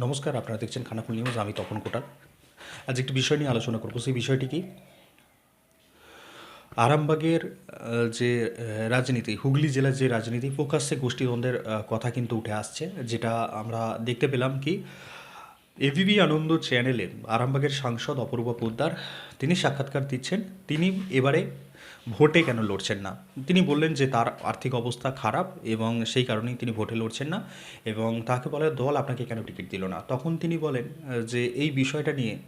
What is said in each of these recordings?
নমস্কার, আপনারা দেখছেন খানাকুল নিউজ, আমি তপন কোটার আজ একটি বিষয় নিয়ে আলোচনা করব, সেই বিষয়টি কি? আরামবাগের যে রাজনীতি, হুগলি জেলার যে রাজনীতি ফোকাসে গোষ্ঠীদ্বন্দ্বের কথা কিন্তু উঠে আসছে, যেটা আমরা দেখতে পেলাম কি এবিবি আনন্দ চ্যানেলে আরামবাগের সাংসদ অপূর্ব পোদ্দার, তিনি সাক্ষাৎকার দিচ্ছেন। তিনি এবারে ভোটে কেন লড়ছেন না? তিনি বললেন যে তার আর্থিক অবস্থা খারাপ এবং সেই কারণেই তিনি ভোটে লড়ছেন না এবং তাকে বলে, দল আপনাকে কেন টিকিট দিল না? তখন তিনি বলেন যে এই বিষয়টা নিয়ে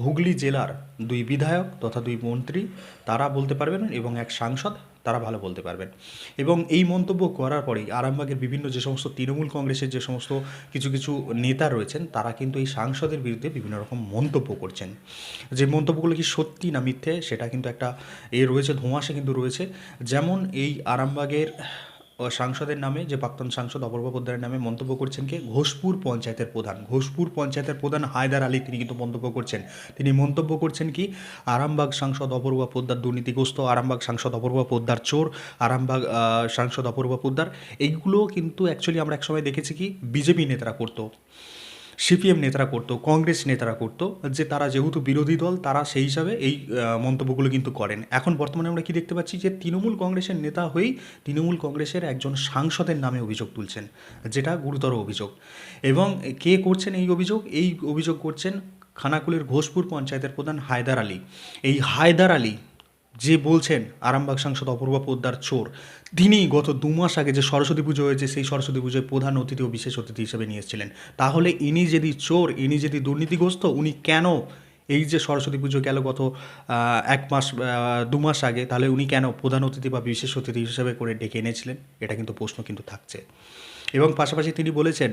হুগলি জেলার দুই বিধায়ক তথা দুই মন্ত্রী তারা বলতে পারবেন এবং এক সাংসদ তারা ভালো বলতে পারবেন। এবং এই মন্তব্য করার পরেই আরামবাগের বিভিন্ন যে সমস্ত তৃণমূল কংগ্রেসের যে সমস্ত কিছু কিছু নেতা রয়েছেন, তারা কিন্তু এই সাংসদের বিরুদ্ধে বিভিন্ন রকম মন্তব্য করছেন। যে মন্তব্যগুলো কি সত্যি না মিথ্যে, সেটা কিন্তু একটা এ রয়েছে, ধোঁয়াশে কিন্তু রয়েছে। যেমন এই আরামবাগের সাংসদের নামে, যে প্রাক্তন সাংসদ অপূর্ব পোদ্দারের নামে মন্তব্য করছেন কে? ঘোষপুর পঞ্চায়েতের প্রধান। ঘোষপুর পঞ্চায়েতের প্রধান হায়দার আলী, তিনি কিন্তু মন্তব্য করছেন। তিনি মন্তব্য করছেন কি? আরামবাগ সাংসদ অপূর্ব পোদ্দার দুর্নীতিগ্রস্ত, আরামবাগ সাংসদ অপূর্ব পোদ্দার চোর, আরামবাগ সাংসদ অপূর্ব পোদ্দার। এইগুলো কিন্তু অ্যাকচুয়ালি আমরা একসময় দেখেছি কি? বিজেপি নেতারা করতো। সিপিএম নেতারা করতো, কংগ্রেস নেতারা করতো, যে তারা যেহেতু বিরোধী দল, তারা সেই হিসাবে এই মন্তব্যগুলো কিন্তু করেন। এখন বর্তমানে আমরা কি দেখতে পাচ্ছি যে তৃণমূল কংগ্রেসের নেতা হয়েই তৃণমূল কংগ্রেসের একজন সাংসদের নামে অভিযোগ তুলছেন, যেটা গুরুতর অভিযোগ। এবং কে করছেন এই অভিযোগ? এই অভিযোগ করছেন খানাকুলের ঘোষপুর পঞ্চায়েতের প্রধান হায়দার আলী। এই হায়দার আলী যে বলছেন, আরামবাগ সাংসদ অপূর্ব পোদ্দার চোর তিনি গত দু মাস আগে যে সরস্বতী পুজো হয়েছে, সেই সরস্বতী পুজোয় প্রধান অতিথি ও বিশেষ অতিথি হিসেবে নিয়ে এসেছিলেন। তাহলে ইনি যদি চোর, ইনি যদি দুর্নীতিগ্রস্ত, উনি কেন এই যে সরস্বতী পুজো গেল গত এক মাস দু মাস আগে, তাহলে উনি কেন প্রধান অতিথি বা বিশেষ অতিথি হিসেবে করে ডেকে এনেছিলেন? এটা কিন্তু প্রশ্ন কিন্তু থাকছে। এবং পাশাপাশি তিনি বলেছেন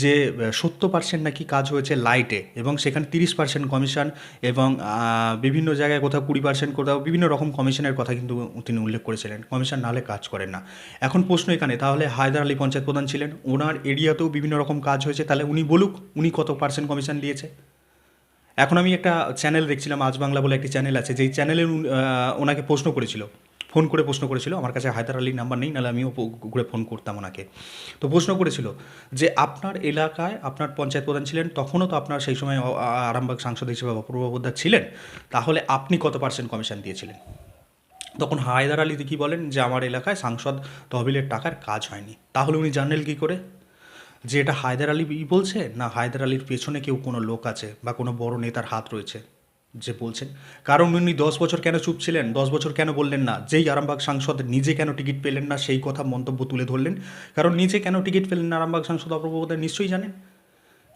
যে সত্তর পার্সেন্ট নাকি কাজ হয়েছে লাইটে এবং সেখানে তিরিশ পার্সেন্ট কমিশন এবং বিভিন্ন জায়গায় কোথাও কুড়ি পার্সেন্ট কোথাও বিভিন্ন রকম কমিশনের কথা কিন্তু তিনি উল্লেখ করেছিলেন। কমিশন নাহলে কাজ করেন না। এখন প্রশ্ন এখানে, তাহলে হায়দার আলী পঞ্চায়েত প্রধান ছিলেন, ওনার এরিয়াতেও বিভিন্ন রকম কাজ হয়েছে, তাহলে উনি বলুক, উনি কত পার্সেন্ট কমিশন দিয়েছে? এখন আমি একটা চ্যানেল দেখছিলাম, আজ বাংলা বলে একটি চ্যানেল আছে, যেই চ্যানেলে ওনাকে প্রশ্ন করেছিল। ফোন করে প্রশ্ন করেছিল, আমার কাছে হায়দার আলীর নাম্বার নেই, নাহলে আমিও করে ফোন করতাম ওনাকে। তো প্রশ্ন করেছিল যে, আপনার এলাকায় আপনার পঞ্চায়েত প্রধান ছিলেন, তখনও তো আপনার সেই সময় আরামবাগ সাংসদ হিসেবে অপূর্ব ছিলেন, তাহলে আপনি কত পার্সেন্ট কমিশন দিয়েছিলেন? তখন হায়দার আলী কি বলেন, যে, আমার এলাকায় সাংসদ তহবিলের টাকার কাজ হয়নি। তাহলে উনি জানলেন কী করে? যে, এটা হায়দার আলী বলছে, না হায়দার আলীর পেছনে কেউ কোনো লোক আছে বা কোনো বড় নেতার হাত রয়েছে? যে বলছেন, কারণ উনি দশ বছর কেন চুপ ছিলেন, দশ বছর কেন বললেন না? যেই আরামবাগ সাংসদ নিজে কেন টিকিট পেলেন না, সেই কথা মন্তব্য তুলে ধরলেন। কারণ নিজে কেন টিকিট পেলেন না আরামবাগ সাংসদ অপ্রবোধ নিশ্চয়ই জানেন।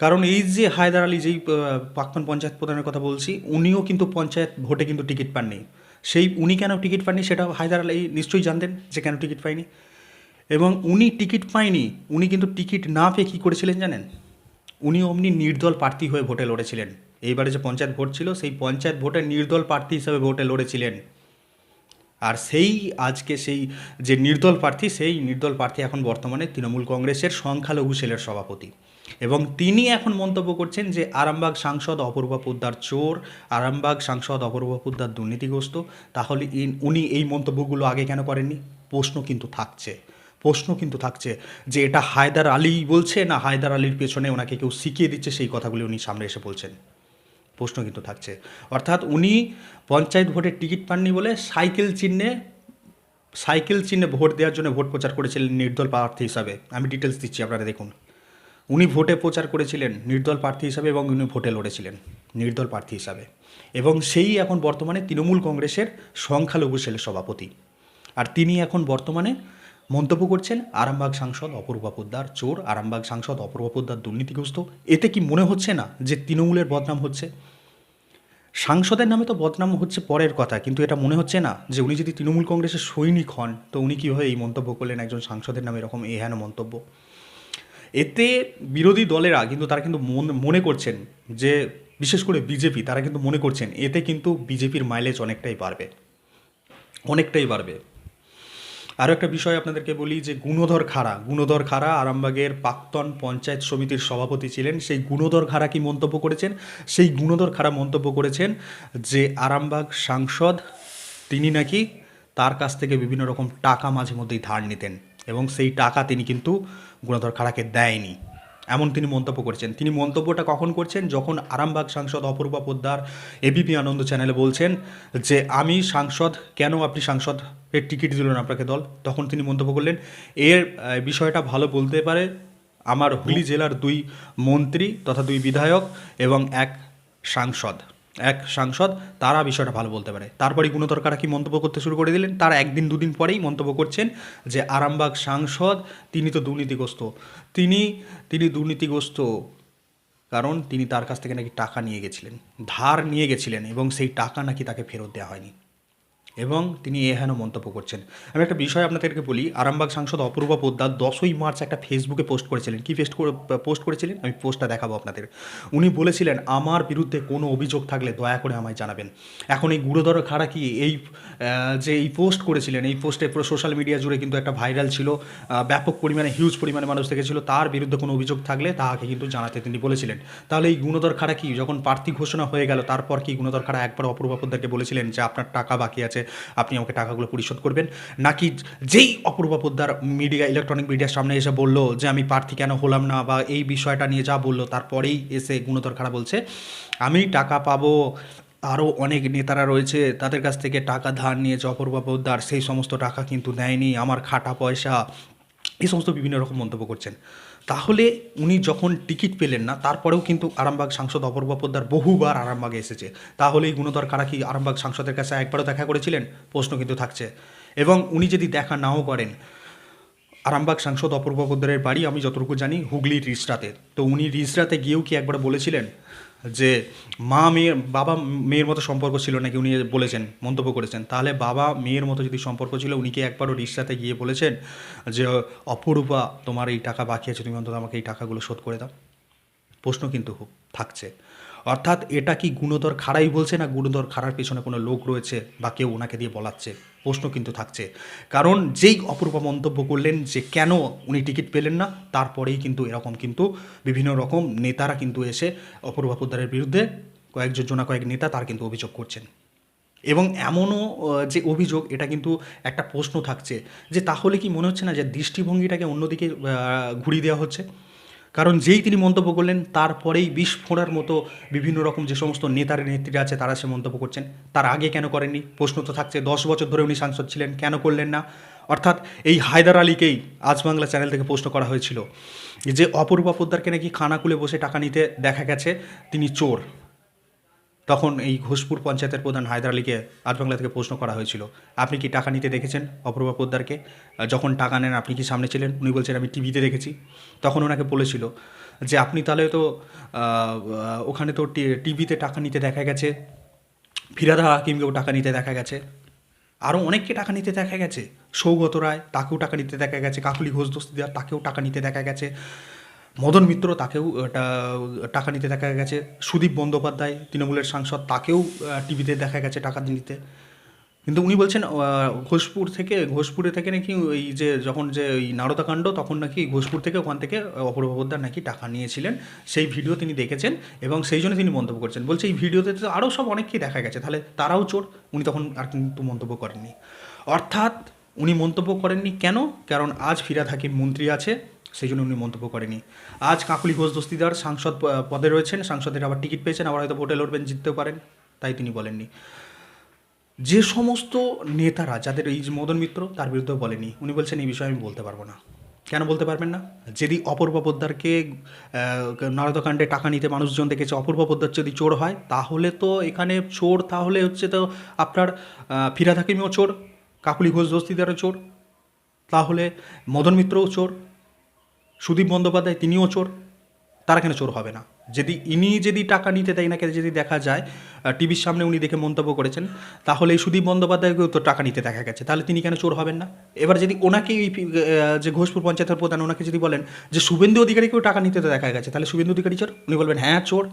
কারণ এই যে হায়দার আলী যেই প্রাক্তন পঞ্চায়েত প্রধানের কথা বলছি, উনিও কিন্তু পঞ্চায়েত ভোটে কিন্তু টিকিট পাননি। সেই উনি কেন টিকিট পাননি সেটা হায়দার আলী নিশ্চয়ই জানতেন যে কেন টিকিট পায়নি। এবং উনি টিকিট পায়নি, উনি কিন্তু টিকিট না পেয়ে কী করেছিলেন জানেন? উনি অমনি নির্দল প্রার্থী হয়ে ভোটে লড়েছিলেন। এইবারে যে পঞ্চায়েত ভোট ছিল, সেই পঞ্চায়েত ভোটে নির্দল প্রার্থী হিসাবে ভোটে লড়েছিলেন। আর সেই আজকে সেই যে নির্দল প্রার্থী, সেই নির্দল প্রার্থী এখন বর্তমানে তৃণমূল কংগ্রেসের সংখ্যালঘু সেলের সভাপতি। এবং তিনি এখন মন্তব্য করছেন যে, আরামবাগ সাংসদ অপূর্ব পোদ্দার চোর, আরামবাগ সাংসদ অপূর্ব পোদ্দার দুর্নীতিগ্রস্ত, তাহলে উনি এই মন্তব্যগুলো আগে কেন করেননি? প্রশ্ন কিন্তু থাকছে। প্রশ্ন কিন্তু থাকছে যে, এটা হায়দার আলী বলছে না হায়দার আলীর পেছনে ওনাকে কেউ শিখিয়ে দিচ্ছে সেই কথাগুলি উনি সামনে এসে বলছেন। প্রশ্ন কিন্তু থাকছে। অর্থাৎ উনি পঞ্চায়েত ভোটের টিকিট পাননি বলে সাইকেল চিহ্নে সাইকেল চিহ্নে ভোট দেওয়ার জন্য ভোট প্রচার করেছিলেন নির্দল প্রার্থী হিসাবে। আমি ডিটেলস দিচ্ছি, আপনারা দেখুন। উনি ভোটে প্রচার করেছিলেন নির্দল প্রার্থী হিসাবে এবং উনি ভোটে লড়েছিলেন নির্দল প্রার্থী হিসাবে। এবং সেই এখন বর্তমানে তৃণমূল কংগ্রেসের সংখ্যালঘু সেলের সভাপতি। আর তিনি এখন বর্তমানে মন্তব্য করছেন আরামবাগ সাংসদ অপূর্ব পোদ্দার, চোর, আরামবাগ সাংসদ অপূর্ব পোদ্দার দুর্নীতিগ্রস্ত। এতে কি মনে হচ্ছে না যে তৃণমূলের বদনাম হচ্ছে? সাংসদের নামে তো বদনাম হচ্ছে পরের কথা, কিন্তু এটা মনে হচ্ছে না যে উনি যদি তৃণমূল কংগ্রেসের সৈনিক হন, তো উনি কীভাবে এই মন্তব্য করলেন একজন সাংসদের নামে এরকম এহেন মন্তব্য? এতে বিরোধী দলেরা কিন্তু তারা কিন্তু মনে করছেন যে, বিশেষ করে বিজেপি, তারা কিন্তু মনে করছেন এতে কিন্তু বিজেপির মাইলেজ অনেকটাই বাড়বে। অনেকটাই বাড়বে। আরও একটা বিষয় আপনাদেরকে বলি যে গুণধর খাড়া গুণধর খাড়া আরামবাগের প্রাক্তন পঞ্চায়েত সমিতির সভাপতি ছিলেন। সেই গুণধর খাড়া কি মন্তব্য করেছেন? সেই গুণধর খাড়া মন্তব্য করেছেন যে আরামবাগ সাংসদ, তিনি নাকি তার কাছ থেকে বিভিন্ন রকম টাকা মাঝে মধ্যেই ধার নিতেন এবং সেই টাকা তিনি কিন্তু গুণধর খাড়াকে দেয়নি। এমন তিনি মন্তব্য করেছেন। তিনি মন্তব্যটা কখন করছেন? যখন আরামবাগ সাংসদ অপূর্বা পোদ্দার এবিপি আনন্দ চ্যানেলে বলছেন যে, আমি সাংসদ, কেন আপনি সাংসদ এর টিকিট দিলেন আপনাকে দল। তখন তিনি মন্তব্য করলেন, এর বিষয়টা ভালো বলতে পারে আমার হুগলি জেলার দুই মন্ত্রী তথা দুই বিধায়ক এবং এক সাংসদ। এক সাংসদ, তারা বিষয়টা ভালো বলতে পারে। তারপরে গুণতর কারা কি মন্তব্য করতে শুরু করে দিলেন? তার একদিন, দুদিন পরেই মন্তব্য করছেন যে আরামবাগ সাংসদ, তিনি তো দুর্নীতিগ্রস্ত। তিনি তিনি দুর্নীতিগ্রস্ত কারণ তিনি তার কাছ থেকে নাকি টাকা নিয়ে গেছিলেন। ধার নিয়ে গেছিলেন এবং সেই টাকা নাকি তাকে ফেরত দেওয়া হয়নি। এবং তিনি এহেন মন্তব্য করছেন। আমি একটা বিষয় আপনাদেরকে বলি, আরামবাগ সাংসদ অপূর্বা পোদ্দার দশই মার্চ একটা ফেসবুকে পোস্ট করেছিলেন। কি পেস্ট করে, পোস্ট করেছিলেন? আমি পোস্টটা দেখাবো আপনাদের। উনি বলেছিলেন, আমার বিরুদ্ধে কোনো অভিযোগ থাকলে দয়া করে আমায় জানাবেন। এখন এই গুরুদর খাড়া কি এই যে এই পোস্ট করেছিলেন, এই পোস্টে সোশ্যাল মিডিয়া জুড়ে কিন্তু একটা ভাইরাল ছিল ব্যাপক পরিমাণে হিউজ পরিমাণে মানুষ দেখেছিল, তার বিরুদ্ধে কোনো অভিযোগ থাকলে তাহাকে কিন্তু জানাতে তিনি বলেছিলেন। তাহলে এই গুণধর খাড়া কি? যখন প্রার্থী ঘোষণা হয়ে গেল, তারপর কি গুণধর খাড়া একবার অপূর্বা পোদ্দারকে বলেছিলেন যে, আপনার টাকা বাকি আছে আপনি আমাকে টাকাগুলো পরিশোধ করবেন। নাকি যেই অপূর্বা পোদ্দার মিডিয়া ইলেকট্রনিক মিডিয়ার সামনে এসে বলল যে, আমি প্রার্থী কেন হলাম না? বা এই বিষয়টা নিয়ে যা বলল, তারপরেই এসে গুণধর খাড়া বলছে, আমি টাকা পাবো। আরও অনেক নেতারা রয়েছে তাদের কাছ থেকে টাকা ধার নিয়েছে অপূর্বা পোদ্দার সেই সমস্ত টাকা কিন্তু নেয়নি, আমার খাটা পয়সা, এই সমস্ত বিভিন্ন রকম মন্তব্য করছেন। তাহলে উনি যখন টিকিট পেলেন না, তারপরেও কিন্তু আরামবাগ সাংসদ অপূর্ব পোদ্দার বহুবার আরামবাগে এসেছে। তাহলে এই গুণধর কারা কি আরামবাগ সাংসদের কাছে একবারও দেখা করেছিলেন? প্রশ্ন কিন্তু থাকছে। এবং উনি যদি দেখা নাও করেন, আরামবাগ সাংসদ অপূর্ব পোদ্দারের বাড়ি, আমি যতটুকু জানি, হুগলির রিসরাতে। তো উনি রিসরাতে গিয়েও কি একবার বলেছিলেন যে মা মেয়ের, বাবা মেয়ের মতো সম্পর্ক ছিল নাকি উনি বলেছেন, মন্তব্য করেছেন। তাহলে বাবা মেয়ের মতো যদি সম্পর্ক ছিল উনিকে একবারও রিক্সাতে গিয়ে বলেছেন যে, অপরূপা, তোমার এই টাকা বাকি আছে, তুমি অন্তত আমাকে এই টাকাগুলো শোধ করে দাও? প্রশ্ন কিন্তু থাকছে। অর্থাৎ এটা কি গুণধর খাড়াই বলছে না গুণধর খাড়ার পেছনে কোনো লোক রয়েছে বা কেউ ওনাকে দিয়ে বলাচ্ছে? প্রশ্ন কিন্তু থাকছে। কারণ যেই অপূর্ব মন্তব্য করলেন যে কেন উনি টিকিট পেলেন না, তারপরেই কিন্তু এরকম কিন্তু বিভিন্ন রকম নেতারা কিন্তু এসে অপূর্বা পোদ্দারের বিরুদ্ধে কয়েকজন জনা কয়েক নেতা তার কিন্তু অভিযোগ করছেন। এবং এমনও যে অভিযোগ, এটা কিন্তু একটা প্রশ্ন থাকছে যে তাহলে কি মনে হচ্ছে না যে দৃষ্টিভঙ্গিটাকে অন্যদিকে ঘুরিয়ে দেওয়া হচ্ছে? কারণ যেই তিনি মন্তব্য করলেন, তারপরেই বিস্ফোরার মতো বিভিন্ন রকম যে সমস্ত নেতার নেত্রীরা আছে, তারা সে মন্তব্য করছেন। তার আগে কেন করেননি? প্রশ্ন তো থাকছে, দশ বছর ধরে উনি সাংসদ ছিলেন, কেন করলেন না? অর্থাৎ এই হায়দার আলীকেই আজ বাংলা চ্যানেল থেকে প্রশ্ন করা হয়েছিল যে, অপরূপা পোদ্দারকে নাকি খানাকুলে বসে টাকা নিতে দেখা গেছে, তিনি চোর। তখন এই ঘোষপুর পঞ্চায়েতের প্রধান হায়দার আলীকে আজ বাংলা থেকে প্রশ্ন করা হয়েছিল, আপনি কি টাকা নিতে দেখেছেন অপূর্বা পোদ্দারকে? যখন টাকা নেন আপনি কি সামনে ছিলেন? উনি বলছেন, আমি টিভিতে দেখেছি। তখন ওনাকে বলেছিল যে, আপনি তাহলে তো ওখানে তো টিভিতে টাকা নিতে দেখা গেছে, ফিরাদা হাকিমকেও টাকা নিতে দেখা গেছে আরও অনেককে টাকা নিতে দেখা গেছে, সৌগত রায় তাকেও টাকা নিতে দেখা গেছে, কাকুলি ঘোষ দস্তিদার তাকেও টাকা নিতে দেখা গেছে। মদন মিত্র তাকেও টাকা নিতে দেখা গেছে। সুদীপ বন্দ্যোপাধ্যায়, তৃণমূলের সাংসদ, তাকেও টিভিতে দেখা গেছে টাকা নিতে কিন্তু উনি বলছেন ঘোষপুর থেকে, ঘোষপুরে থেকে নাকি ওই যে, যখন যে ওই নারদাকাণ্ড, তখন নাকি ঘোষপুর থেকে ওখান থেকে অপূর্ব নাকি টাকা নিয়েছিলেন। সেই ভিডিও তিনি দেখেছেন এবং সেই জন্য তিনি মন্তব্য করছেন। বলছে, এই ভিডিওতে তো আরও সব অনেককেই দেখা গেছে। তাহলে তারাও চোর। উনি তখন আর কিন্তু মন্তব্য করেননি। অর্থাৎ উনি মন্তব্য করেননি কেন? কারণ আজ ফিরাদ হাকিম মন্ত্রী আছে। সেই জন্য উনি মন্তব্য করেনি। আজ কাকুলি ঘোষ দস্তিদার সাংসদ পদে রয়েছেন সাংসদের আবার টিকিট পেয়েছেন আবার হয়তো ভোটে লড়বেন জিততেও পারেন তাই তিনি বলেননি। যে সমস্ত নেতারা যাদের এই মদন মিত্র তার বিরুদ্ধেও বলেনি। উনি বলছেন এই বিষয়ে আমি বলতে পারব না। কেন বলতে পারবেন না? যদি অপূর্ব পোদ্দারকে নারদকাণ্ডে টাকা নিতে মানুষজন দেখেছে অপূর্ব পোদ্দার যদি চোর হয় তাহলে তো এখানে চোর তাহলে হচ্ছে তো আপনার আহ, ফিরাদ হাকিমও চোর কাকুলি ঘোষ দস্তিদারও চোর তাহলে মদন মিত্রও চোর সুদীপ বন্দ্যোপাধ্যায় তিনিও চোর, তারা কেন চোর হবে না? যদি ইনি যদি টাকা নিতে দেয় না নাকি যদি দেখা যায় টিভির সামনে উনি দেখে মন্তব্য করেছেন, তাহলে এই সুদীপ বন্দ্যোপাধ্যায়কেও তো টাকা নিতে দেখা গেছে। তাহলে তিনি কেন চোর হবেন না? এবার যদি ওনাকে এই যে ঘোষপুর পঞ্চায়েতের প্রধান ওনাকে যদি বলেন যে শুভেন্দু অধিকারীকেও টাকা নিতে দেখা গেছে, তাহলে শুভেন্দু অধিকারী চোর? উনি বলবেন হ্যাঁ চোর।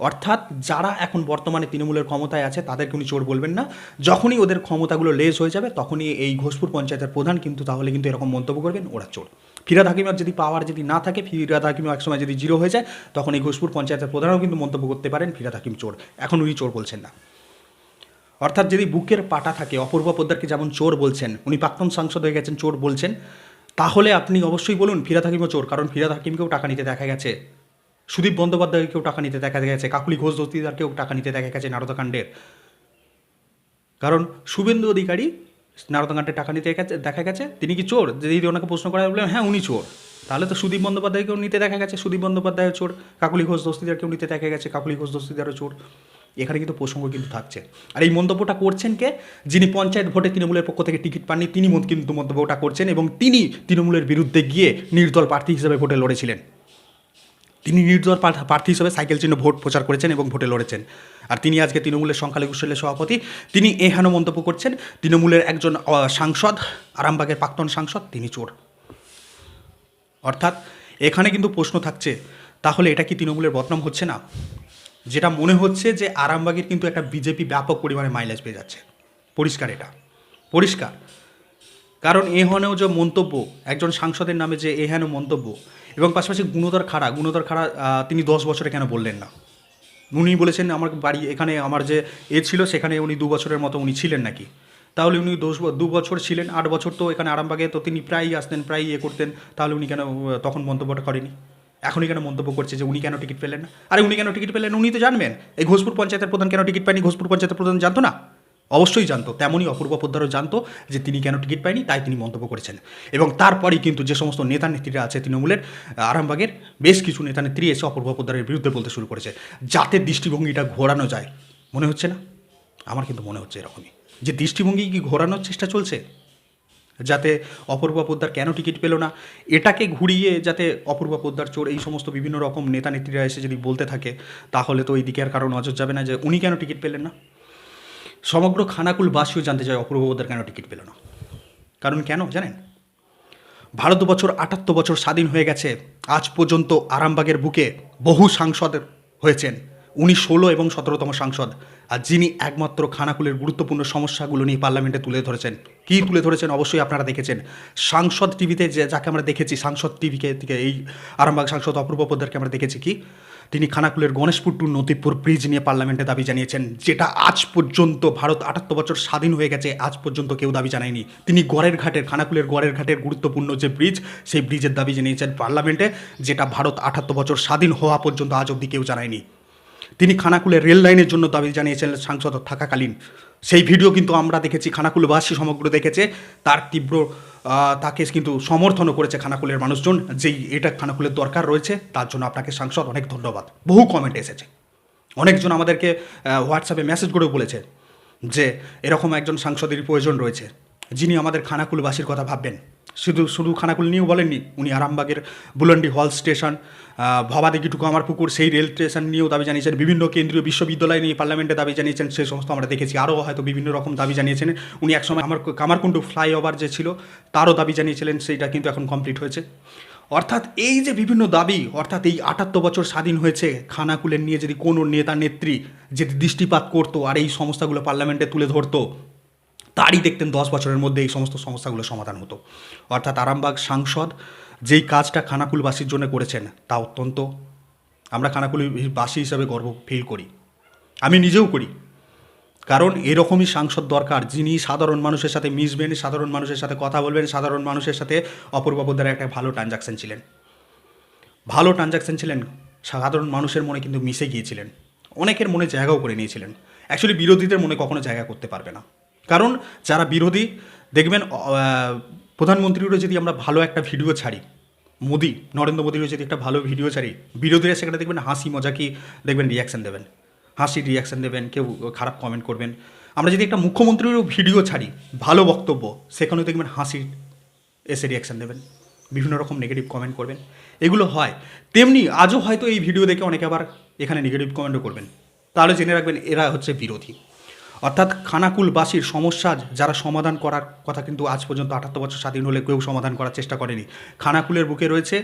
অর্থাৎ যারা এখন বর্তমানে তৃণমূলের ক্ষমতায় আছে, তাদেরকে উনি চোর বলবেন না। যখনই ওদের ক্ষমতাগুলো লেস হয়ে যাবে, তখনই এই ঘোষপুর পঞ্চায়েতের প্রধান কিন্তু তাহলে কিন্তু এরকম মন্তব্য করবেন, ওরা চোর। ফিরাদ হাকিমের যদি পাওয়ার যদি না থাকে ফিরাদ হাকিমও একসময় যদি জিরো হয়ে যায়, তখন এই ঘোষপুর পঞ্চায়েতের প্রধানও কিন্তু মন্তব্য করতে পারেন ফিরাদ হাকিম চোর। এখন উনি চোর বলছেন না। অর্থাৎ যদি বুকের পাটা থাকে, অপূর্ব পোদ্দারকে যেমন চোর বলছেন, উনি প্রাক্তন সাংসদ হয়ে গেছেন, চোর বলছেন, তাহলে আপনি অবশ্যই বলুন ফিরাদ হাকিমও চোর, কারণ ফিরাদ হাকিমকেও টাকা নিতে দেখা গেছে। সুদীপ বন্দ্যোপাধ্যায়কেও টাকা নিতে দেখা গেছে, কাকুলি ঘোষ দস্তিদারকেও টাকা নিতে দেখা গেছে নারদাকাণ্ডের কারণ শুভেন্দু অধিকারী নারদাকাণ্ডে টাকা নিতে গেছে, দেখা গেছে, তিনি কি চোর? যদি ওনাকে প্রশ্ন করা বললেন হ্যাঁ উনি চোর। তাহলে তো সুদীপ বন্দ্যোপাধ্যায়কেও নিতে দেখা গেছে, সুদীপ বন্দ্যোপাধ্যায় চোর, কাকুলি ঘোষ দস্তিদারকেও নিতে দেখা গেছে, কাকুলি ঘোষ দস্তিদারও চোর। এখানে কিন্তু প্রসঙ্গ কিন্তু থাকছে। আর এই মন্তব্যটা করছেন কে? যিনি পঞ্চায়েত ভোটে তৃণমূলের পক্ষ থেকে টিকিট পাননি, তিনি কিন্তু মন্তব্যটা করছেন এবং তিনি তৃণমূলের বিরুদ্ধে গিয়ে নির্দল প্রার্থী হিসেবে ভোটে লড়েছিলেন। তিনি নির্দল প্রার্থী হিসেবে সাইকেল চিহ্ন ভোট প্রচার করেছেন এবং ভোটে লড়েছেন। আর তিনি আজকে তৃণমূলের সংখ্যালঘু সেলের সভাপতি। তিনি এহেন মন্তব্য করছেন, তৃণমূলের একজন সাংসদ, আরামবাগের প্রাক্তন সাংসদ, তিনি চোর। অর্থাৎ এখানে কিন্তু প্রশ্ন থাকছে, তাহলে এটা কি তৃণমূলের বদনাম হচ্ছে না? যেটা মনে হচ্ছে যে আরামবাগের কিন্তু একটা বিজেপি ব্যাপক পরিমাণে মাইলেজ পেয়ে যাচ্ছে। পরিষ্কার এটা। পরিষ্কার। কারণ এহেনও যে মন্তব্য, একজন সাংসদের নামে যে এহেন মন্তব্য, এবং পাশাপাশি গুণধর খাড়া গুণধর খাড়া তিনি দশ বছরে কেন বললেন না? উনি বলেছেন আমার বাড়ি এখানে আমার যে এ ছিল, সেখানে উনি দু বছরের মতো উনি ছিলেন নাকি? তাহলে উনি ব- দু বছর ছিলেন, আট বছর তো এখানে আরামবাগে, তো তিনি প্রায়ই আসতেন, প্রায়ই ইয়ে করতেন, তাহলে উনি কেন তখন মন্তব্যটা করেনি এখনই কেন মন্তব্য করছে যে উনি কেন টিকিট পেলেন না? আরে উনি কেন টিকিট পেলেন উনি তো জানবেন। এই ঘোষপুর পঞ্চায়েতের প্রধান কেন টিকিট পায়নি? ঘোষপুর পঞ্চায়েতের প্রধান জানতো না? অবশ্যই জানতো, তেমনই অপূর্ব পোদ্দারও জানতো যে তিনি কেন টিকিট পায়নি, তাই তিনি মন্তব্য করেছেন। এবং তারপরেই কিন্তু যে সমস্ত নেতা নেত্রীরা আছে, তৃণমূলের, আরামবাগের বেশ কিছু নেতা নেত্রী এসে অপূর্ব পোদ্দারের বিরুদ্ধে বলতে শুরু করেছে। যাতে দৃষ্টিভঙ্গিটা ঘোরানো যায়, মনে হচ্ছে না? আমার কিন্তু মনে হচ্ছে এরকমই। যে দৃষ্টিভঙ্গি কি ঘোরানোর চেষ্টা চলছে? যাতে অপূর্ব পোদ্দার কেন টিকিট পেল না? এটাকে ঘুরিয়ে যাতে অপূর্ব পোদ্দার চোর এই সমস্ত বিভিন্ন রকম নেতা নেত্রীরা এসে যদি বলতে থাকে, তাহলে তো এই দিকে আর কারও নজর যাবে না যে উনি কেন টিকিট পেলেন না? সমগ্র খানাকুলবাসীও জানতে চায় অপূর্ব পোদ্দার কেন টিকিট পেল না। কারণ কেন, জানেন? ভারত বছর আটাত্তর বছর স্বাধীন হয়ে গেছে, আজ পর্যন্ত আরামবাগের বুকে বহু সাংসদ হয়েছেন। উনি ষোলো এবং সতেরোতম সাংসদ, আর যিনি একমাত্র খানাকুলের গুরুত্বপূর্ণ সমস্যাগুলো নিয়ে পার্লামেন্টে তুলে ধরেছেন। কী তুলে ধরেছেন অবশ্যই আপনারা দেখেছেন। সাংসদ টিভিতে যে, যাকে আমরা দেখেছি, সাংসদ টিভিকে, থেকে এই আরামবাগ সাংসদ অপূর্ব পোদ্দারকে আমরা দেখেছি কি? তিনি খানাকুলের গণেশপুর টু নদীপুর ব্রিজ নিয়ে পার্লামেন্টে দাবি জানিয়েছেন, যেটা আজ পর্যন্ত ভারত আটাত্তর বছর স্বাধীন হয়ে গেছে, আজ পর্যন্ত কেউ দাবি জানায়নি। তিনি গড়ের ঘাটের, খানাকুলের গড়ের ঘাটের গুরুত্বপূর্ণ যে ব্রিজ, সেই ব্রিজের দাবি জানিয়েছেন পার্লামেন্টে, যেটা ভারত আটাত্তর বছর স্বাধীন হওয়া পর্যন্ত আজ অবধি কেউ জানায়নি। তিনি খানাকুলের রেল লাইনের জন্য দাবি জানিয়েছেন, সাংসদ থাকাকালীন। সেই ভিডিও কিন্তু আমরা দেখেছি, খানাকুলবাসী সমগ্র দেখেছে, তার তীব্র তাকে কিন্তু সমর্থনও করেছে খানাকুলের মানুষজন, যেই এটা খানাকুলের দরকার রয়েছে, তার জন্য আপনাকে সাংসদ অনেক ধন্যবাদ। বহু কমেন্ট এসেছে। অনেকজন আমাদেরকে হোয়াটসঅ্যাপে মেসেজ করে বলেছে যে, এরকম একজন সাংসদের প্রয়োজন রয়েছে। যিনি আমাদের খানাকুলবাসীর কথা ভাববেন। শুধু শুধু খানাকুল নিয়েও বলেননি উনি আরামবাগের Bulundi halt station ah, Bhabadighi to Kamarpukur সেই রেল স্টেশন নিয়েও দাবি জানিয়েছেন বিভিন্ন কেন্দ্রীয় বিশ্ববিদ্যালয় নিয়ে পার্লামেন্টে দাবি জানিয়েছেন সেই সমস্ত আমরা দেখেছি। আরও হয়তো বিভিন্ন রকম দাবি জানিয়েছেন। উনি একসময় আমার কামারকুণ্ডু ফ্লাইওভার যে ছিল তারও দাবি জানিয়েছিলেন সেইটা কিন্তু এখন কমপ্লিট হয়েছে। অর্থাৎ এই যে বিভিন্ন দাবি অর্থাৎ এই আটাত্তর বছর স্বাধীন হয়েছে খানাকুলের নিয়ে যদি কোনো নেতা নেত্রী যদি দৃষ্টিপাত করতো আর এই সমস্যাগুলো পার্লামেন্টে তুলে ধরতো তারই দেখতেন দশ বছরের মধ্যে এই সমস্ত সমস্যাগুলো সমাধান হতো। অর্থাৎ আরামবাগ সাংসদ যেই কাজটা খানাকুলবাসীর জন্য করেছেন তা অত্যন্ত, আমরা খানাকুলবাসী হিসাবে গর্ব ফিল করি। আমি নিজেও করি। কারণ এরকমই সাংসদ দরকার যিনি সাধারণ মানুষের সাথে মিশবেন, সাধারণ মানুষের সাথে কথা বলবেন, সাধারণ মানুষের সাথে অপূর্ব পোদ্দার একটা ভালো ট্রানজাকশন ছিলেন। ভালো ট্রানজাকশন ছিলেন, সাধারণ মানুষের মনে কিন্তু মিশে গিয়েছিলেন। অনেকের মনে জায়গাও করে নিয়েছিলেন। অ্যাকচুয়ালি বিরোধীদের মনে কখনো জায়গা করতে পারবে না। কারণ যারা বিরোধী, দেখবেন প্রধানমন্ত্রীরও যদি আমরা ভালো একটা ভিডিও ছাড়ি, মোদি, নরেন্দ্র মোদীরও যদি একটা ভালো ভিডিও ছাড়ি, বিরোধীরা সেখানে দেখবেন হাসি, মজাকি, দেখবেন রিয়াকশন দেবেন। হাসির রিয়াকশান দেবেন, কেউ খারাপ কমেন্ট করবেন। আমরা যদি একটা মুখ্যমন্ত্রীরও ভিডিও ছাড়ি, ভালো বক্তব্য, সেখানেও দেখবেন হাসির এসে রিয়াকশান দেবেন। বিভিন্ন রকম নেগেটিভ কমেন্ট করবেন। এগুলো হয়। তেমনি আজও হয়তো এই ভিডিও দেখে অনেকে আবার এখানে নেগেটিভ কমেন্টও করবেন। তাহলে জেনে রাখবেন, এরা হচ্ছে বিরোধী। অর্থাৎ খানাকুলবাসীর সমস্যা যারা সমাধান করার কথা কিন্তু আজ পর্যন্ত আটাত্তর বছর স্বাধীন হলে কেউ সমাধান করার চেষ্টা করেনি। খানাকুলের বুকে রয়েছে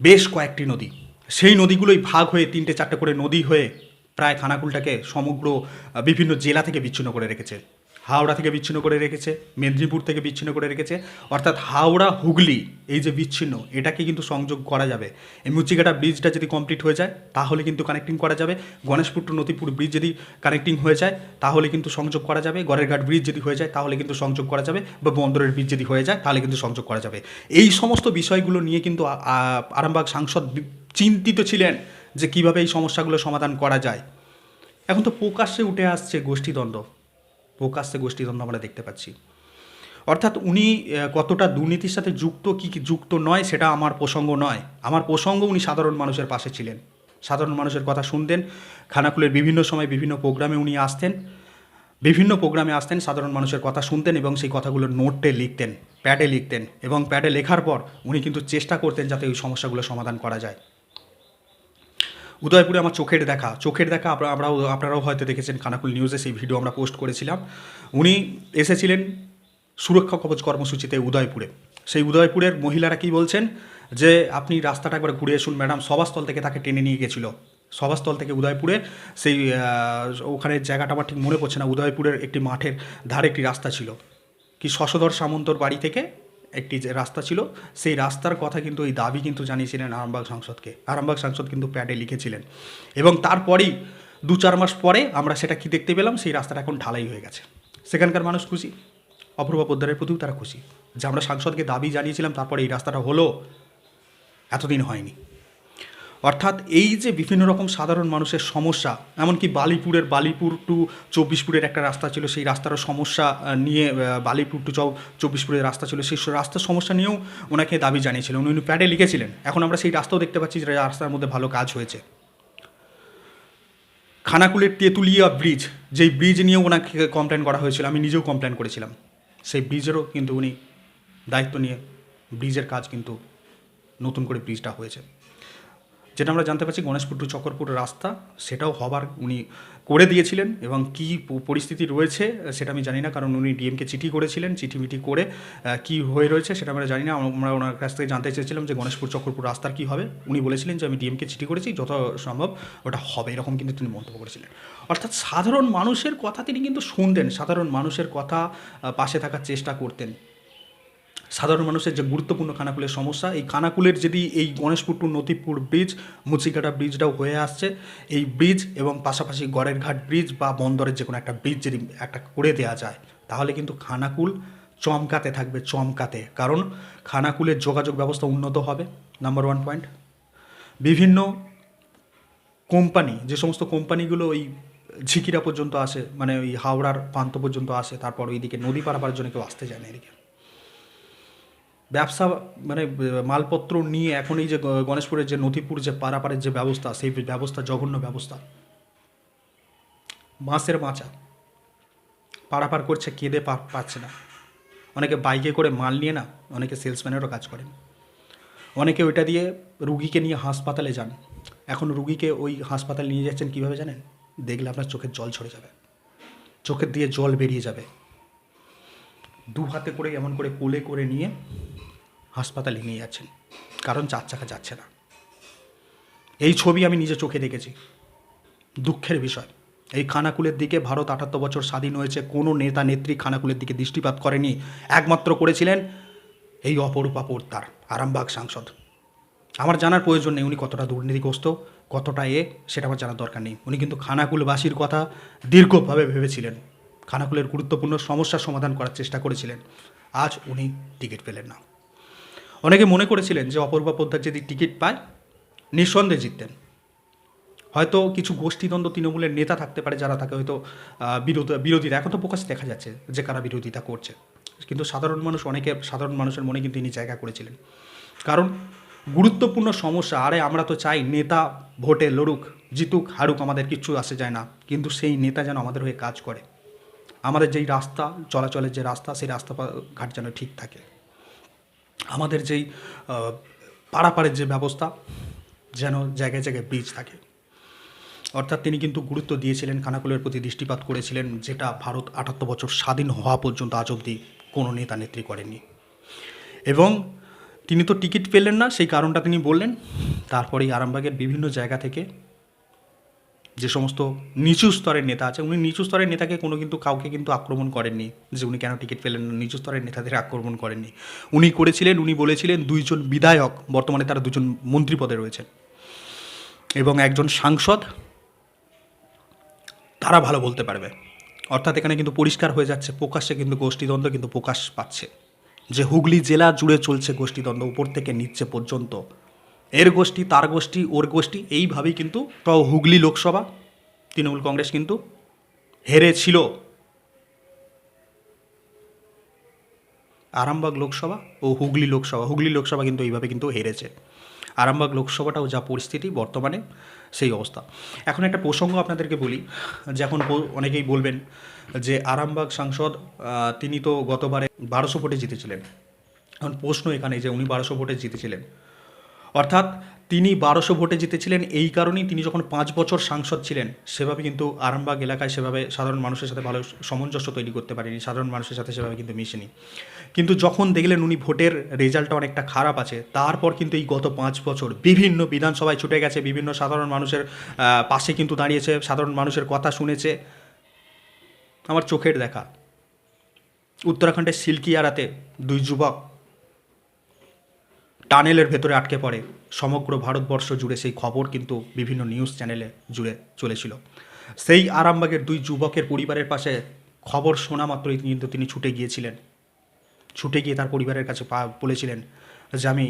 বেশ কয়েকটি নদী। সেই নদীগুলোই ভাগ হয়ে তিনটে চারটে করে নদী হয়ে প্রায় খানাকুলটাকে সমগ্র বিভিন্ন জেলা থেকে বিচ্ছিন্ন করে রেখেছে। হাওড়া থেকে বিচ্ছিন্ন করে রেখেছে, মেদিনীপুর থেকে বিচ্ছিন্ন করে রেখেছে। অর্থাৎ হাওড়া হুগলি, এই যে বিচ্ছিন্ন, এটাকে কিন্তু সংযোগ করা যাবে। এই মুচিকাটা ব্রিজটা যদি কমপ্লিট হয়ে যায়, তাহলে কিন্তু কানেক্টিং করা যাবে। গণেশপুর টু নদীপুর ব্রিজ যদি কানেক্টিং হয়ে যায়, তাহলে কিন্তু সংযোগ করা যাবে। গড়েরঘাট ব্রিজ যদি হয়ে যায়, তাহলে কিন্তু সংযোগ করা যাবে। বা বন্দরের ব্রিজ যদি হয়ে যায়, তাহলে কিন্তু সংযোগ করা যাবে। এই সমস্ত বিষয়গুলো নিয়ে কিন্তু আরামবাগ সাংসদ চিন্তিত ছিলেন যে কীভাবে এই সমস্যাগুলো সমাধান করা যায়। এখন তো প্রকাশ্যে উঠে আসছে গোষ্ঠীদ্বন্দ্ব। প্রকাশ্যে গোষ্ঠীদ্বন্দ্ব আমরা দেখতে পাচ্ছি। অর্থাৎ উনি কতটা দুর্নীতির সাথে যুক্ত, কি কি যুক্ত নয়, সেটা আমার প্রসঙ্গ নয়। আমার প্রসঙ্গ উনি সাধারণ মানুষের পাশে ছিলেন। সাধারণ মানুষের কথা শুনতেন। খানাকুলের বিভিন্ন সময় বিভিন্ন প্রোগ্রামে উনি আসতেন। বিভিন্ন প্রোগ্রামে আসতেন, সাধারণ মানুষের কথা শুনতেন এবং সেই কথাগুলো নোটে লিখতেন, প্যাডে লিখতেন এবং প্যাডে লেখার পর উনি কিন্তু চেষ্টা করতেন যাতে ওই সমস্যাগুলো সমাধান করা যায়। উদয়পুরে আমার চোখের দেখা চোখের দেখা আমরা আমরাও, আপনারাও হয়তো দেখেছেন খানাকুল নিউজে সেই ভিডিও আমরা পোস্ট করেছিলাম। উনি এসেছিলেন সুরক্ষা কবচ কর্মসূচিতে উদয়পুরে। সেই উদয়পুরের মহিলারা কি বলছেন? যে আপনি রাস্তাটা একবার ঘুরে আসুন, ম্যাডাম সভাস্থল থেকে তাকে টেনে নিয়ে গেছিল। সভাস্থল থেকে উদয়পুরে সেই ওখানে জায়গাটা আমার ঠিক মনে পড়ছে না, উদয়পুরের একটি মাঠের ধারে একটি রাস্তা ছিল। কি শশধর সামন্তর বাড়ি থেকে একটি যে রাস্তা ছিল, সেই রাস্তার কথা কিন্তু এই দাবি কিন্তু জানিয়েছিলেন আরামবাগ সাংসদকে। আরামবাগ সাংসদ কিন্তু প্যাডে লিখেছিলেন। এবং তারপরেই দু চার মাস পরে আমরা সেটা কি দেখতে পেলাম, সেই রাস্তাটা এখন ঢালাই হয়ে গেছে। সেখানকার মানুষ খুশি? অপূর্বা পোদ্দারের প্রতিও তারা খুশি। যে আমরা সাংসদকে দাবি জানিয়েছিলাম, তারপরে এই রাস্তাটা হলো, এতদিন হয়নি। অর্থাৎ এই যে বিভিন্ন রকম সাধারণ মানুষের সমস্যা, এমনকি বালিপুরের, বালিপুর টু চব্বিশপুরের একটা রাস্তা ছিল, সেই রাস্তারও সমস্যা নিয়ে বালিপুর টু চব্বিশপুরের রাস্তা ছিল, সেই রাস্তার সমস্যা নিয়েও ওনাকে দাবি জানিয়েছিলেন। উনি উনি প্যাডে লিখেছিলেন, এখন আমরা সেই রাস্তাও দেখতে পাচ্ছি যে রাস্তার মধ্যে ভালো কাজ হয়েছে। খানাকুলের তেঁতুলিয়া ব্রিজ, যেই ব্রিজ নিয়েও ওনাকে কমপ্লেন করা হয়েছিল, আমি নিজেও কমপ্লেন করেছিলাম। সেই ব্রিজেরও কিন্তু উনি দায়িত্ব নিয়ে, ব্রিজের কাজ কিন্তু নতুন করে ব্রিজটা হয়েছে। যেটা আমরা জানতে পারছি গণেশপুর টু চক্রপুর রাস্তা, সেটাও হবার উনি করে দিয়েছিলেন এবং কি পরিস্থিতি রয়েছে সেটা আমি জানি না, কারণ উনি ডিএমকে চিঠি করেছিলেন, চিঠি মিঠি করে কি হয়ে রয়েছে সেটা আমরা জানি না। আমরা ওনার কাছ থেকে জানতে চেয়েছিলাম যে গণেশপুর চক্রপুর রাস্তার কি হবে। উনি বলেছিলেন যে আমি ডিএমকে চিঠি করেছি, যত সম্ভব ওটা হবে, এরকম কিন্তু তিনি মন্তব্য করেছিলেন। অর্থাৎ সাধারণ মানুষের কথা তিনি কিন্তু শুনতেন, সাধারণ মানুষের কথা পাশে থাকার চেষ্টা করতেন। সাধারণ মানুষের যে গুরুত্বপূর্ণ খানাকুলের সমস্যা, এই খানাকুলের যদি এই গণেশপুর টু নতিপুর ব্রিজ মুচিকাটা ব্রিজটাও হয়ে আসছে, এই ব্রিজ এবং পাশাপাশি গড়ের ঘাট ব্রিজ বা বন্দরের যে কোনো একটা ব্রিজ যদি একটা করে দেওয়া যায়, তাহলে কিন্তু খানাকুল চমকাতে থাকবে, চমকাতে। কারণ খানাকুলের যোগাযোগ ব্যবস্থা উন্নত হবে নাম্বার ওয়ান পয়েন্ট বিভিন্ন কোম্পানি, যে সমস্ত কোম্পানিগুলো ওই ঝিকিরা পর্যন্ত আসে মানে ওই হাওড়ার প্রান্ত পর্যন্ত আসে, তারপর ওইদিকে নদী পারাবার জন্য কেউ আসতে যায় না এদিকে। ব্যবসা মানে মালপত্র নিয়ে এখন এই যে গণেশপুরের যে নথিপুর যে পারাপারের যে ব্যবস্থা, সেই ব্যবস্থা, জঘন্য ব্যবস্থা। বাঁশের মাচা পারাপার করছে, কেঁদে পাচ্ছে না। অনেকে বাইকে করে মাল নিয়ে না, অনেকে সেলসম্যানেরও কাজ করেন। অনেকে ওইটা দিয়ে রুগীকে নিয়ে হাসপাতালে যান। এখন রুগীকে ওই হাসপাতালে নিয়ে যাচ্ছেন কীভাবে জানেন? দেখলে আপনার চোখের জল ছড়ে যাবে। চোখের দিয়ে জল বেরিয়ে যাবে। দু হাতে করে এমন করে কোলে করে নিয়ে হাসপাতালে নিয়ে যাচ্ছেন। কারণ চার চাকা যাচ্ছে না। এই ছবি আমি নিজে চোখে দেখেছি। দুঃখের বিষয়। এই খানাকুলের দিকে ভারত আটাত্তর বছর স্বাধীন হয়েছে, কোনো নেতা, নেত্রী খানাকুলের দিকে দৃষ্টিপাত করেনি। একমাত্র করেছিলেন এই অপরূপা পোদ্দার আরামবাগ সাংসদ। আমার জানার প্রয়োজন নেই উনি কতটা দুর্নীতিগ্রস্ত, কতটা এ, সেটা আমার জানার দরকার নেই। উনি কিন্তু খানাকুলবাসীর কথা দীর্ঘভাবে ভেবেছিলেন। খানাকুলের গুরুত্বপূর্ণ সমস্যার সমাধান করার চেষ্টা করেছিলেন। আজ উনি টিকিট পেলেন না। অনেকে মনে করেছিলেন যে অপূর্বা পোদ্দার যদি টিকিট পায়, নিঃসন্দেহে জিততেন। হয়তো কিছু গোষ্ঠীদ্বন্দ্ব তৃণমূলের নেতা থাকতে পারে যারা তাকে হয়তো বিরোধ, বিরোধীরা। এখন তো প্রকাশ্যে দেখা যাচ্ছে যে কারা বিরোধিতা করছে। কিন্তু সাধারণ মানুষ অনেকে, সাধারণ মানুষের মনে কিন্তু তিনি জায়গা করেছিলেন। কারণ গুরুত্বপূর্ণ সমস্যা, আরে আমরা তো চাই নেতা ভোটে লড়ুক, জিতুক, হারুক, আমাদের কিচ্ছু আসে যায় না। কিন্তু সেই নেতা যেন আমাদের হয়ে কাজ করে। আমাদের যেই রাস্তা, চলাচলের যে রাস্তা, সেই রাস্তা পা- ঘাট যেন ঠিক থাকে। আমাদের যেই পারাপারের যে ব্যবস্থা, যেন জায়গায় জায়গায় ব্রিজ থাকে। অর্থাৎ তিনি কিন্তু গুরুত্ব দিয়েছিলেন, খানাকুলের প্রতি দৃষ্টিপাত করেছিলেন, যেটা ভারত আটাত্তর বছর স্বাধীন হওয়া পর্যন্ত আজ অবধি কোনো নেতা, নেত্রী করেননি। এবং তিনি তো টিকিট পেলেন না, সেই কারণটা তিনি বললেন। তারপরেই আরামবাগের বিভিন্ন জায়গা থেকে যে সমস্ত নিচু স্তরের নেতা আছে, উনি নিচু স্তরের নেতাকে কোনো কিন্তু কাউকে কিন্তু আক্রমণ করেননি। যে উনি কেন টিকিট পেলেন না নিচু স্তরের নেতাদের আক্রমণ করেননি। উনি করেছিলেন, উনি বলেছিলেন দুইজন বিধায়ক, বর্তমানে তারা দুজন মন্ত্রী পদে রয়েছেন। এবং একজন সাংসদ, তারা ভালো বলতে পারবে। অর্থাৎ এখানে কিন্তু পরিষ্কার হয়ে যাচ্ছে, প্রকাশ্যে কিন্তু গোষ্ঠীদ্বন্দ্ব কিন্তু প্রকাশ পাচ্ছে। যে হুগলি জেলা জুড়ে চলছে গোষ্ঠীদ্বন্দ্ব, উপর থেকে নিচে পর্যন্ত। এর গোষ্ঠী, তার গোষ্ঠী, ওর গোষ্ঠী, এইভাবেই কিন্তু হুগলি লোকসভা, তৃণমূল কংগ্রেস কিন্তু হেরেছিল আরামবাগ লোকসভা ও হুগলি লোকসভা হুগলি লোকসভা কিন্তু এইভাবে কিন্তু হেরেছে। আরামবাগ লোকসভাটাও যা পরিস্থিতি বর্তমানে সেই অবস্থা। এখন একটা প্রসঙ্গ আপনাদেরকে বলি যখন অনেকেই বলবেন যে আরামবাগ সাংসদ তিনি তো গতবারে বারোশো ভোটে জিতেছিলেন। এখন প্রশ্ন এখানে যে উনি বারোশো ভোটে জিতেছিলেন। অর্থাৎ তিনি বারোশো ভোটে জিতেছিলেন, এই কারণেই তিনি যখন পাঁচ বছর সাংসদ ছিলেন, সেভাবে কিন্তু আরামবাগ এলাকায় সেভাবে সাধারণ মানুষের সাথে ভালো সামঞ্জস্য তৈরি করতে পারেনি, সাধারণ মানুষের সাথে সেভাবে কিন্তু মিশেনি। কিন্তু যখন দেখলেন উনি ভোটের রেজাল্টটা অনেকটা খারাপ আছে, তারপর কিন্তু এই গত পাঁচ বছর বিভিন্ন বিধানসভায় ছুটে গেছে, বিভিন্ন সাধারণ মানুষের পাশে কিন্তু দাঁড়িয়েছে, সাধারণ মানুষের কথা শুনেছে। আমার চোখের দেখা, উত্তরাখণ্ডের সিল্কিয়ারাতে দুই যুবক টানেলের ভেতরে আটকে পড়ে। সমগ্র ভারতবর্ষ জুড়ে সেই খবর কিন্তু বিভিন্ন নিউজ চ্যানেলে জুড়ে চলেছিল। সেই আরামবাগের দুই যুবকের পরিবারের পাশে খবর শোনা মাত্রই কিন্তু তিনি ছুটে গিয়েছিলেন। ছুটে গিয়ে তার পরিবারের কাছে বলেছিলেন যে, আমি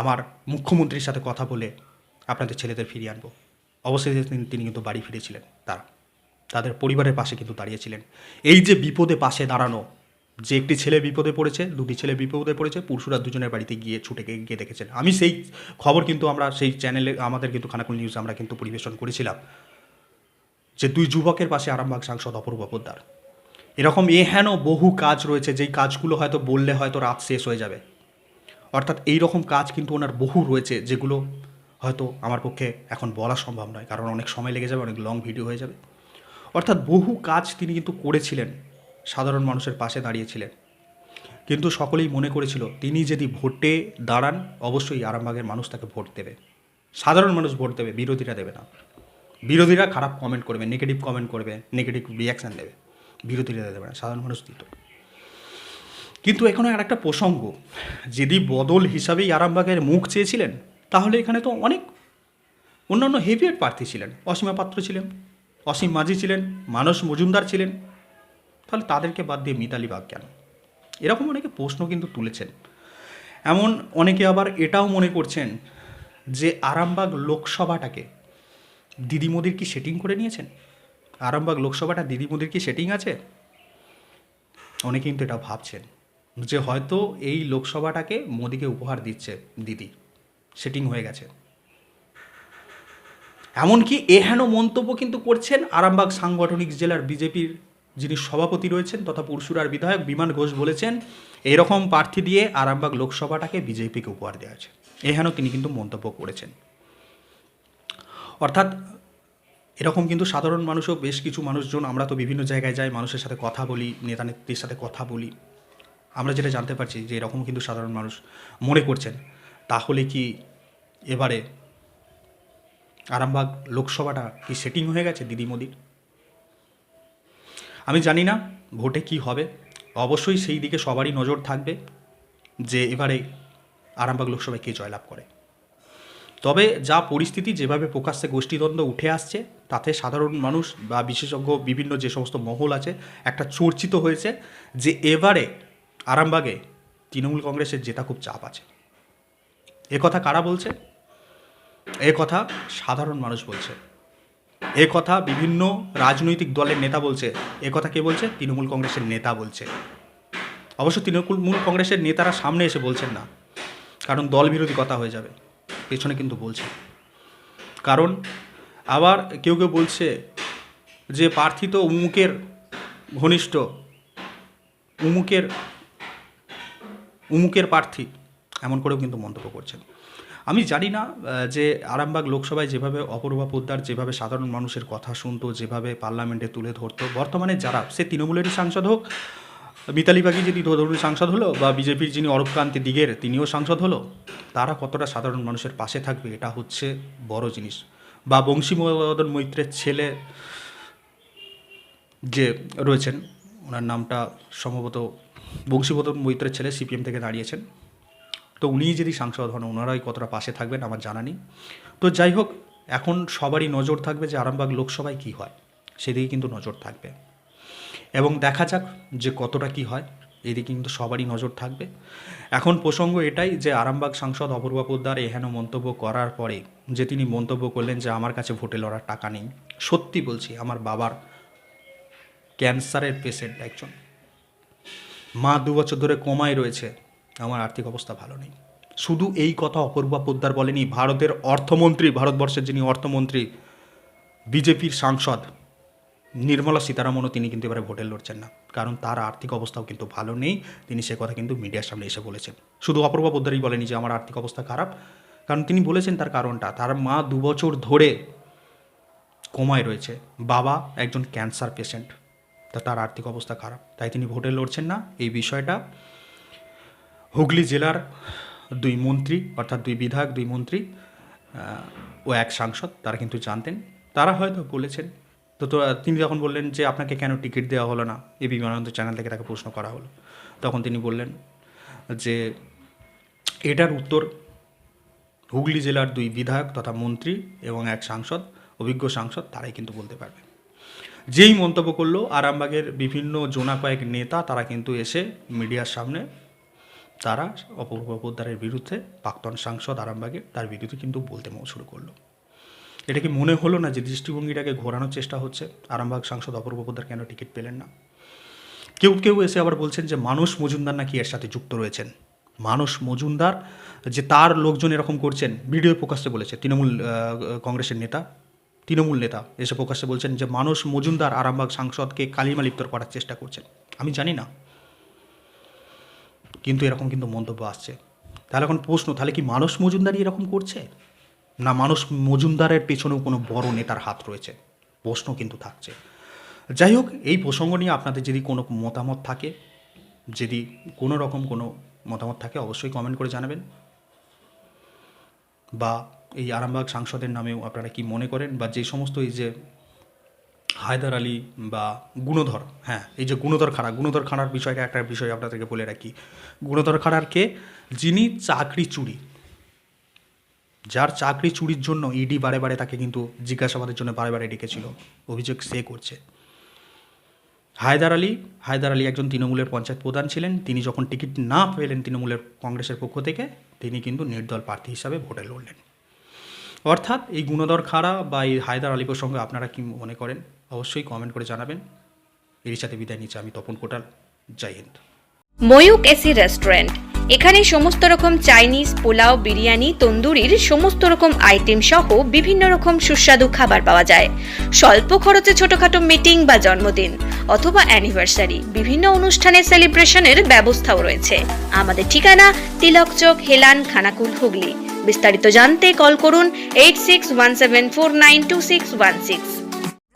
আমার মুখ্যমন্ত্রীর সাথে কথা বলে আপনাদের ছেলেদের ফিরিয়ে আনব। অবশেষে তিনি কিন্তু বাড়ি ফিরেছিলেন তারা, তাদের পরিবারের পাশে কিন্তু দাঁড়িয়েছিলেন। এই যে বিপদে পাশে দাঁড়ানো যে একটি ছেলে বিপদে পড়েছে, দুটি ছেলে বিপদে পড়েছে, পুরুষরা দুজনের বাড়িতে গিয়ে ছুটে গিয়ে দেখেছেন। আমি সেই খবর কিন্তু আমরা, সেই চ্যানেলে আমাদের কিন্তু খানাকুল নিউজ আমরা কিন্তু পরিবেশন করেছিলাম যে দুই যুবকের পাশে আরামবাগ সাংসদ অপূর্ব পোদ্দার। এরকম এহেন বহু কাজ রয়েছে, যেই কাজগুলো হয়তো বললে হয়তো রাত শেষ হয়ে যাবে। অর্থাৎ এই রকম কাজ কিন্তু ওনার বহু রয়েছে, যেগুলো হয়তো আমার পক্ষে এখন বলা সম্ভব নয়, কারণ অনেক সময় লেগে যাবে, অনেক লং ভিডিও হয়ে যাবে। অর্থাৎ বহু কাজ তিনি কিন্তু করেছিলেন। সাধারণ মানুষের পাশে দাঁড়িয়েছিলেন। কিন্তু সকলেই মনে করেছিল, তিনি যদি ভোটে দাঁড়ান, অবশ্যই আরামবাগের মানুষ তাকে ভোট দেবে। সাধারণ মানুষ ভোট দেবে, বিরোধীরা দেবে না। বিরোধীরা খারাপ কমেন্ট করবে নেগেটিভ কমেন্ট করবে নেগেটিভ রিয়াকশান দেবে। বিরোধীরা দেবে না, সাধারণ মানুষ দিত। কিন্তু এখানে আর একটা প্রসঙ্গ, যদি বদল হিসাবেই আরামবাগের মুখ চেয়েছিলেন, তাহলে এখানে তো অনেক অন্যান্য হেভিয়েট প্রার্থী ছিলেন। অসীমা পাত্র ছিলেন, অসীম মাঝি ছিলেন, মানস মজুমদার ছিলেন তাহলে তাদেরকে বাদ দিয়ে মিতালি বাগ কেন? এরকম অনেকে প্রশ্ন কিন্তু তুলেছেন। এমন অনেকে আবার এটাও মনে করছেন যে আরামবাগ লোকসভাটাকে দিদি মোদির কি সেটিং করে নিয়েছেন? আরামবাগ লোকসভাটা দিদি মোদির কি সেটিং আছে? অনেকে কিন্তু এটা ভাবছেন যে হয়তো এই লোকসভাটাকে মোদিকে উপহার দিচ্ছে দিদি সেটিং হয়ে গেছে। এমনকি এহেন মন্তব্য কিন্তু করছেন আরামবাগ সাংগঠনিক জেলার বিজেপির যিনি সভাপতি রয়েছেন তথা পুরসুরার বিধায়ক বিমান ঘোষ বলেছেন, এরকম প্রার্থী দিয়ে আরামবাগ লোকসভাটাকে বিজেপিকে উপহার দেওয়া আছে এহেন তিনি কিন্তু মন্তব্য করেছেন। অর্থাৎ এরকম কিন্তু সাধারণ মানুষও বেশ কিছু মানুষজন, আমরা তো বিভিন্ন জায়গায় যাই, মানুষের সাথে কথা বলি, নেতা নেত্রীর সাথে কথা বলি। আমরা যেটা জানতে পারছি যে এরকম কিন্তু সাধারণ মানুষ মনে করছেন। তাহলে কি এবারে আরামবাগ লোকসভাটা কি সেটিং হয়ে গেছে দিদি মোদির আমি জানি না ভোটে কি হবে। অবশ্যই সেই দিকে সবারই নজর থাকবে যে এবারে আরামবাগ লোকসভায় কে জয়লাভ করে। তবে যা পরিস্থিতি যেভাবে প্রকাশ্যে গোষ্ঠীদ্বন্দ্ব উঠে আসছে, তাতে সাধারণ মানুষ বা বিশেষজ্ঞ বিভিন্ন যে সমস্ত মহল আছে, একটা চর্চিত হয়েছে যে এবারে আরামবাগে তৃণমূল কংগ্রেসের জেতা খুব চাপ আছে। এ কথা কারা বলছে? এ কথা সাধারণ মানুষ বলছে। এ কথা বিভিন্ন রাজনৈতিক দলের নেতা বলছে। এ কথা কে বলছে? তৃণমূল কংগ্রেসের নেতা বলছে। অবশ্য তৃণমূল কংগ্রেসের নেতারা সামনে এসে বলছেন না। কারণ দল বিরোধী কথা হয়ে যাবে। পেছনে কিন্তু বলছে। কারণ আবার কেউ কেউ বলছে যে প্রার্থী তো উমুকের ঘনিষ্ঠ, উমুকের উমুকের প্রার্থী, এমন করেও কিন্তু মন্তব্য করছেন। আমি জানি না যে আরামবাগ লোকসভায় যেভাবে অপূর্বা পোদ্দার, যেভাবে সাধারণ মানুষের কথা শুনতো, যেভাবে পার্লামেন্টে তুলে ধরতো, বর্তমানে যারা, সে তৃণমূলেরই সাংসদ হোক, মিতালি বাগি যদি ধরুন সাংসদ হলো, বা বিজেপির যিনি অরূপকান্তি দিগের, তিনিও সাংসদ হলো, তারা কতটা সাধারণ মানুষের পাশে থাকবে, এটা হচ্ছে বড় জিনিস। বা বংশীমদন মৈত্রের ছেলে যে রয়েছেন, ওনার নামটা সম্ভবত বংশীমদন মৈত্রের ছেলে সিপিএম থেকে দাঁড়িয়েছেন। তো উনি যদি সাংসদ হন, ওনারাই কতটা পাশে থাকবেন আমার জানা নেই। তো যাই হোক, এখন সবারই নজর থাকবে যে আরামবাগ লোকসভায় কী হয়। সেদিকে কিন্তু নজর থাকবে। এবং দেখা যাক যে কতটা কি হয়, এদিকে কিন্তু সবারই নজর থাকবে। এখন প্রসঙ্গ এটাই যে আরামবাগ সাংসদ অপূর্বা পোদ্দার এহেন মন্তব্য করার পরে যে তিনি মন্তব্য করলেন যে আমার কাছে ভোটে লড়ার টাকা নেই, সত্যি বলছি আমার বাবার ক্যান্সারের পেশেন্ট একজন। মা দু বছর ধরে কমায় রয়েছে আমার আর্থিক অবস্থা ভালো নেই। শুধু এই কথা অপূর্বা পোদ্দার বলেনি, ভারতের অর্থমন্ত্রী, ভারতবর্ষের যিনি অর্থমন্ত্রী, বিজেপির সাংসদ নির্মলা সীতারামনও তিনি কিন্তু এবারে ভোটে লড়ছেন না। কারণ তার আর্থিক অবস্থাও কিন্তু ভালো নেই। তিনি সে কথা কিন্তু মিডিয়ার সামনে এসে বলেছেন। শুধু অপূর্বা পোদ্দারই বলেনি যে, আমার আর্থিক অবস্থা খারাপ। কারণ তিনি বলেছেন তার কারণটা। তার মা দু বছর ধরে কোমায় রয়েছে। বাবা একজন ক্যান্সার পেশেন্ট। তা তার আর্থিক অবস্থা খারাপ। তাই তিনি ভোটে লড়ছেন না। এই বিষয়টা হুগলি জেলার দুই মন্ত্রী, অর্থাৎ দুই বিধায়ক, দুই মন্ত্রী ও এক সাংসদ, তারা কিন্তু জানতেন। তারা হয়তো বলেছেন, তো তো, তিনি যখন বললেন যে আপনাকে কেন টিকিট দেওয়া হলো না, এ বিমানন্দ চ্যানেল থেকে তাকে প্রশ্ন করা হলো, তখন তিনি বললেন যে এটার উত্তর হুগলি জেলার দুই বিধায়ক তথা মন্ত্রী এবং এক সাংসদ, অভিজ্ঞ সাংসদ, তারাই কিন্তু বলতে পারবে। যেই মন্তব্য করল, আরামবাগের বিভিন্ন জোনা কয়েক নেতা, তারা কিন্তু এসে মিডিয়ার সামনে তারা অপূর্ব পোদ্দারের বিরুদ্ধে প্রাক্তন সাংসদ আরামবাগের তার বিরুদ্ধে কিন্তু বলতে শুরু করল। এটা কি মনে হলো না যে দৃষ্টিভঙ্গিটাকে ঘোরানোর চেষ্টা হচ্ছে? আরামবাগ সাংসদ অপূর্ব পোদ্দার কেন টিকিট পেলেন না? কেউ কেউ এসে আবার বলছেন যে মানুষ মজুমদার নাকি এর সাথে যুক্ত রয়েছেন। মানুষ মজুমদার যে তার লোকজন এরকম করছেন ভিডিও প্রকাশ্যে বলেছে, তৃণমূল কংগ্রেসের নেতা, তৃণমূল নেতা এসে প্রকাশ্যে বলছেন যে মানুষ মজুমদার আরামবাগ সাংসদকে কালিমা লিপ্ত করার চেষ্টা করছেন। আমি জানি না। কিন্তু এরকম কিন্তু মন্তব্য আসছে। তাহলে এখন প্রশ্ন, তাহলে কি মানুষ মজুমদারই এরকম করছে? না মানুষ মজুমদারের পেছনেও কোনো বড় নেতার হাত রয়েছে? প্রশ্ন কিন্তু থাকছে। যাই হোক, এই প্রসঙ্গ নিয়ে আপনাদের যদি কোনো মতামত থাকে, যদি কোনো রকম কোনো মতামত থাকে, অবশ্যই কমেন্ট করে জানাবেন। বা এই আরামবাগ সাংসদের নামেও আপনারা কি মনে করেন? বা যে সমস্ত এই যে হায়দার আলী বা গুণধর হ্যাঁ এই যে গুণধর খাড়া, গুণধর খাড়ার বিষয়টা একটা বিষয় আপনাদেরকে বলে রাখি। গুণধর খাড়ারকে যিনি চাকরি চুরি। যার চাকরি চুরির জন্য ইডি বারে বারে তাকে কিন্তু জিজ্ঞাসাবাদের জন্য বারে বারে ডেকেছিল। অভিযোগ সে করছে। হায়দার আলী হায়দার আলী একজন তৃণমূলের পঞ্চায়েত প্রধান ছিলেন। তিনি যখন টিকিট না পেলেন তৃণমূলের কংগ্রেসের পক্ষ থেকে, তিনি কিন্তু নির্দল প্রার্থী হিসাবে ভোটে লড়লেন। অর্থাৎ এই গুণধর খাড়া বা এই হায়দার আলী প্রসঙ্গে আপনারা কি মনে করেন? অবশ্যই কমেন্ট করে জানাবেন। এর সাথে বিদায় নিচ্ছে আমি তপন কোটাল। জয় হিন্দ। Mayuk AC restaurant. এখানে সমস্ত রকম চাইনিজ পোলাও, বিরিয়ানি, তন্দুরির সমস্ত রকম আইটেম সহ বিভিন্ন রকম সুস্বাদু খাবার পাওয়া যায়। স্বল্প খরচে ছোটখাটো মিটিং বা জন্মদিন অথবা অ্যানিভার্সারি বিভিন্ন অনুষ্ঠানের সেলিব্রেশনের ব্যবস্থাও রয়েছে। আমাদের ঠিকানা তিলক চোক, হেলান, খানাকুল, হুগলি। বিস্তারিত জানতে কল করুন eight six one seven four nine two six one six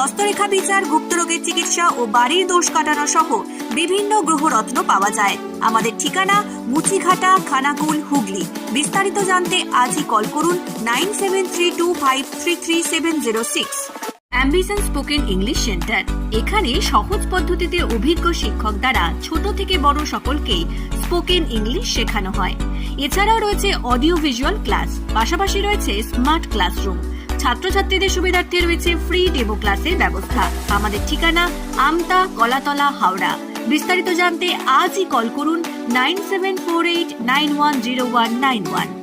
হস্তরেখা বিচার গুপ্তরোগের চিকিৎসা ও বাড়ির দোষ কাটানো সহ বিভিন্ন গ্রহরত্ন পাওয়া যায়। আমাদের ঠিকানা মুচিঘাটা, খানাকুল, হুগলি। বিস্তারিত জানতে আজই কল করুন nine seven three two five three three seven zero six. Ambition spoken English centre. এখানে সহজ পদ্ধতিতে অভিজ্ঞ শিক্ষক দ্বারা ছোট থেকে বড় সকলকেই স্পোকেন ইংলিশ শেখানো হয়। এছাড়াও রয়েছে অডিও ভিজুয়াল ক্লাস, পাশাপাশি রয়েছে স্মার্ট ক্লাসরুম। ছাত্রছাত্রীদের সুবিধার্থে রয়েছে ফ্রি ডেমো ক্লাসের ব্যবস্থা। আমাদের ঠিকানা আমতা কলাতলা হাওড়া। বিস্তারিত জানতে আজই কল করুন nine seven four eight nine one zero one nine one